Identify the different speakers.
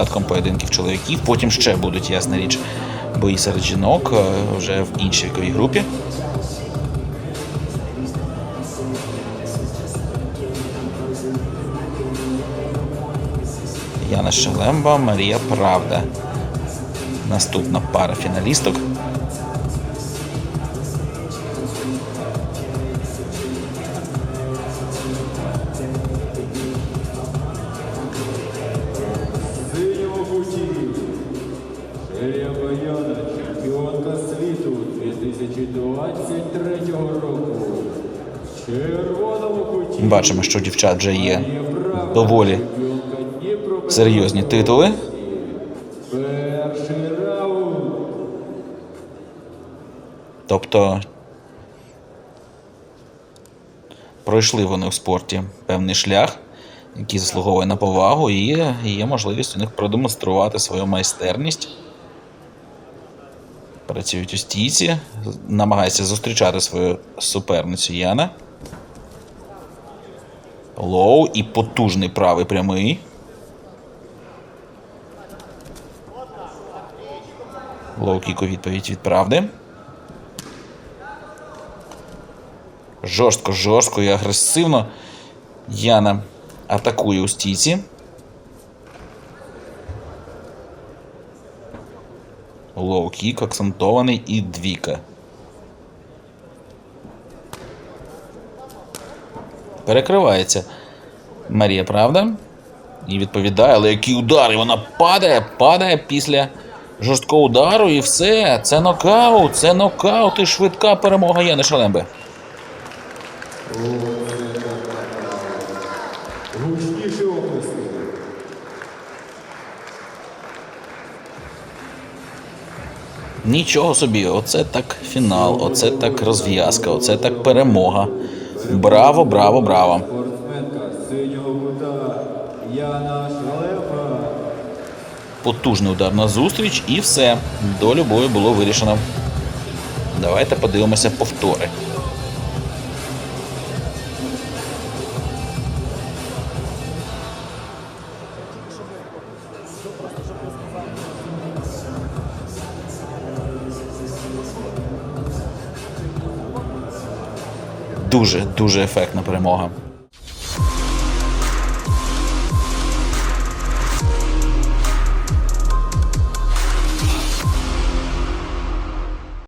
Speaker 1: Початком поєдинків чоловіків, потім ще будуть, ясна річ, бої серед жінок е, вже в іншій віковій групі. Яна Шелемба, Марія Правда. Наступна пара фіналісток.
Speaker 2: Баяна, чемпіонка світу 2023 року. Червоному куті.
Speaker 1: Бачимо, що дівчат вже є доволі серйозні титули.
Speaker 2: Перший раунд.
Speaker 1: Тобто пройшли вони в спорті певний шлях, який заслуговує на повагу, і є можливість у них продемонструвати свою майстерність. Працюють у стійці, намагаються зустрічати свою суперницю Яна. Лоу і потужний правий прямий. Лоу кік у відповідь від правди. Жорстко, жорстко і агресивно. Яна атакує у стійці. Лоу-кік акцентований і двіка. Перекривається Марія Правда. І відповідає, але який удар! І вона падає, падає після жорсткого удару, і все. Це нокаут, це нокаут і швидка перемога Яни Шалемби.
Speaker 2: Гучніші оплески.
Speaker 1: Нічого собі, оце так фінал, оце так розв'язка, оце так перемога. Браво, браво, браво. Потужний удар на зустріч і все. Долю бою було вирішено. Давайте подивимося повтори. Дуже дуже ефектна перемога.